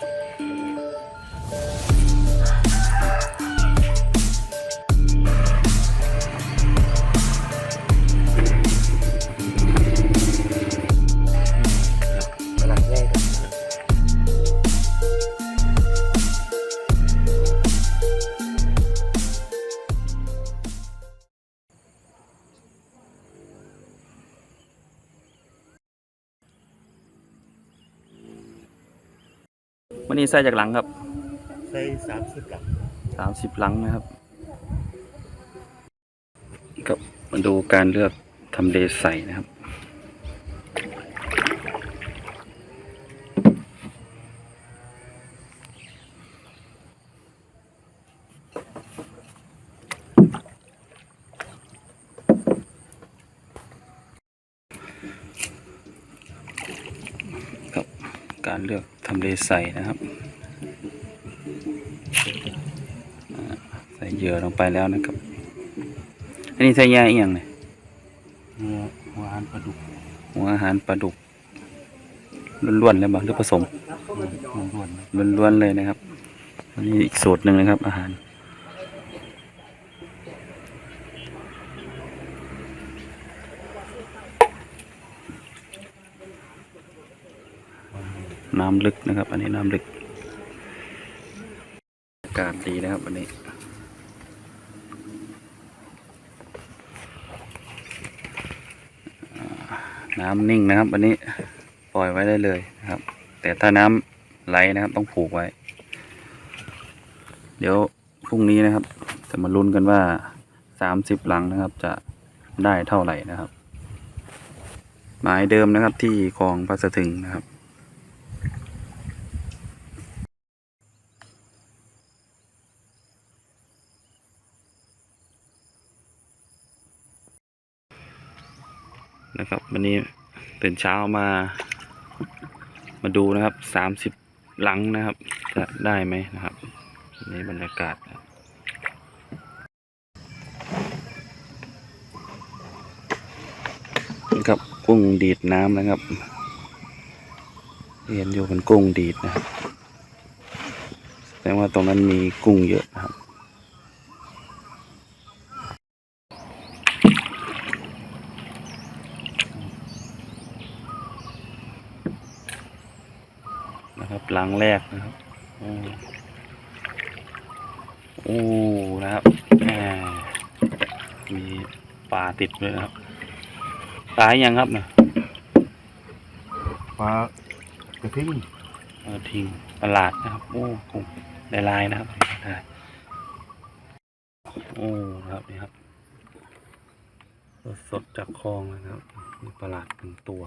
ก วันนี้ใส่จากหลังครับ ใส่สามสิบหลังสามสิบหลังนะครับก็มาดูการเลือกทำเลใส่นะครับครับการเลือก ทำเลใส่นะครับอ่าใส่เหยื่อลงไปแล้วนะครับ อันนี้ใส่ยาเอียงเลยเนื้อหัวอาหารปลาดุก หัวอาหารปลาดุกล้วนๆเลยบ้างหรือผสมล้วนๆนะล้วนๆเลยนะครับ อันนี้อีกสูตรหนึ่งนะครับ อาหาร น้ำลึกนะครับ อันนี้น้ำลึก อากาศดีนะครับอันนี้น้ำนิ่งนะครับ อันนี้ปล่อยไว้ได้เลยนะครับ แต่ถ้าน้ำไหลนะครับ ต้องผูกไว้ เดี๋ยวพรุ่งนี้นะครับ จะมาลุ้นกันว่าสามสิบหลังนะครับ จะได้เท่าไหร่นะครับ หมายเดิมนะครับที่คลองพัสถึงนะครับ นะครับ วันนี้ตื่นเช้ามา มาดูนะครับสามสิบหลังนะครับ จะได้ไหมนะครับในบรรยากาศนะครับครับกุ้งดีดน้ำนะครับเห็นอยู่เป็นกุ้งดีดนะครับแสดงว่าตรงนั้นมีกุ้งเยอะนะครับ นะครับ หลังแรกนะครับโอ้โอ้นะครับแหมมีปลาติดด้วยนะครับปลายังครับเนี่ยปลากระทิงเออทิ้งประหลาดนะครับ โอ้กุ้งได้ลายนะครับได้โอ้นะครับนี่ครับ สดๆจากคลองเลยนะครับมีประหลาดหนึ่งตัว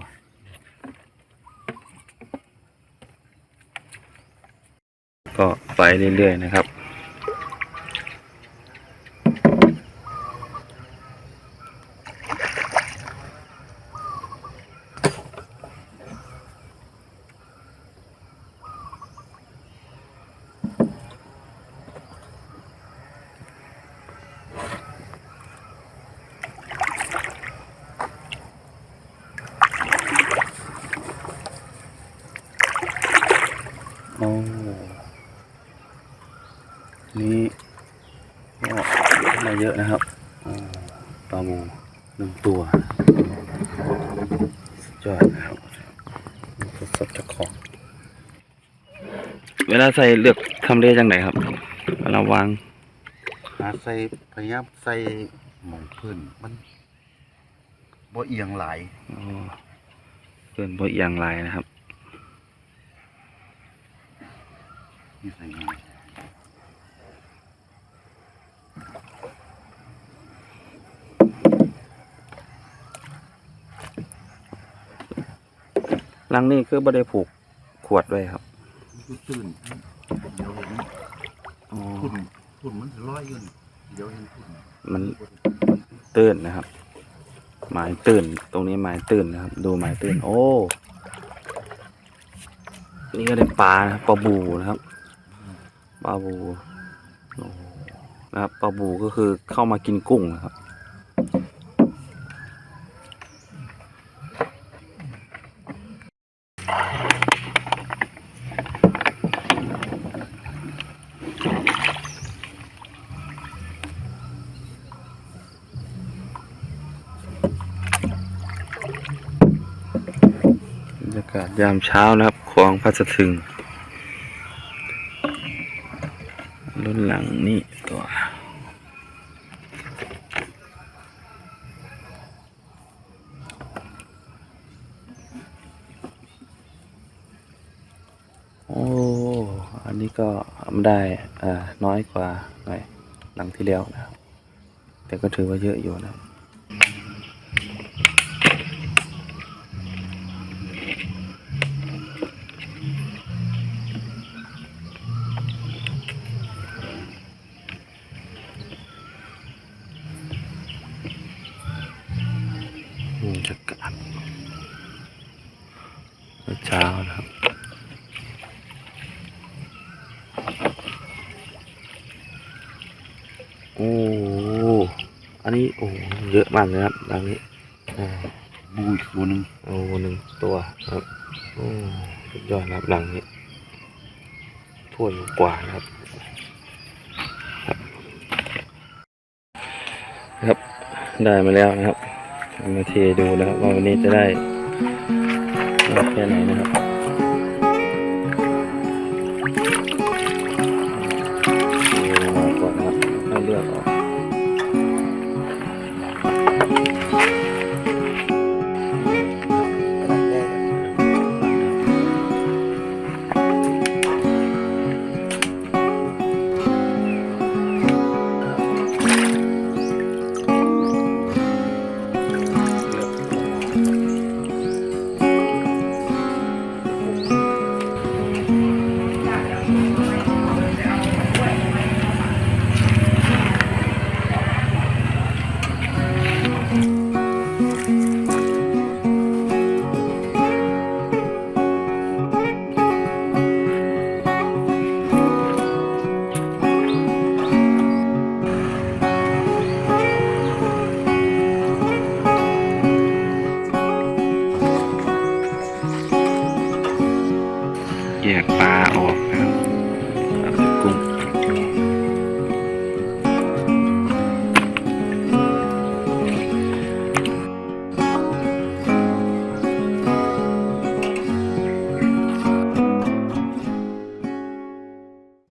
ก็ไปเรื่อยๆนะครับโอ้ นี่ก็ได้ เยอะนะครับอ๋อปลาบูหนึ่งตัวสุดยอดนะครับสดๆจากของ เวลาใส่เลือกทำเลจังไหนครับเวลาวางหาใส่พยายามใส่หมองพื้นมันบ่เอียงหลายอ๋อเกินบ่เอียงลายนะครับนี่ใส่ ลังนี่คือบ่ได้ผูกขวดไว้ครับมันก็ตื่นเดี๋ยวเห็นอ๋อพุ่นพุ่นมันจะลอยอยู่นี่เดี๋ยวเห็นพุ่นมันตื้นนะครับ หมายตื้นตรงนี้หมายตื้นนะครับ ดูหมายตื้นโอ้ นี่ก็ได้ปลานะครับปลาบูนะครับปลาบูโอ้นะครับปลาบูก็คือเข้ามากินกุ้งนะครับ น ยามเช้านะครับคลองพัสะถึงรุ่นหลังนี่ตัว โอ้ อันนี้ก็ทำได้อ่าน้อยกว่าหน่อยหลังที่แล้วนะครับ แต่ก็ถือว่าเยอะอยู่นะ รยากาศเช้านะครับโอ้อันนี้โอ้เยอะมากเลยครับหลังนี้บูอีกตัวหนึงโอ้หนึ่งตัวครับโอ้สุดยอดนะครับหลังนี้ถ้วยกว่านะครับ ครับ ได้มาแล้วนะครับ มาเทดูนะครับว่าวันนี้จะได้แค่ไหนนะครับมาก่อนนะครับให้เลือกออก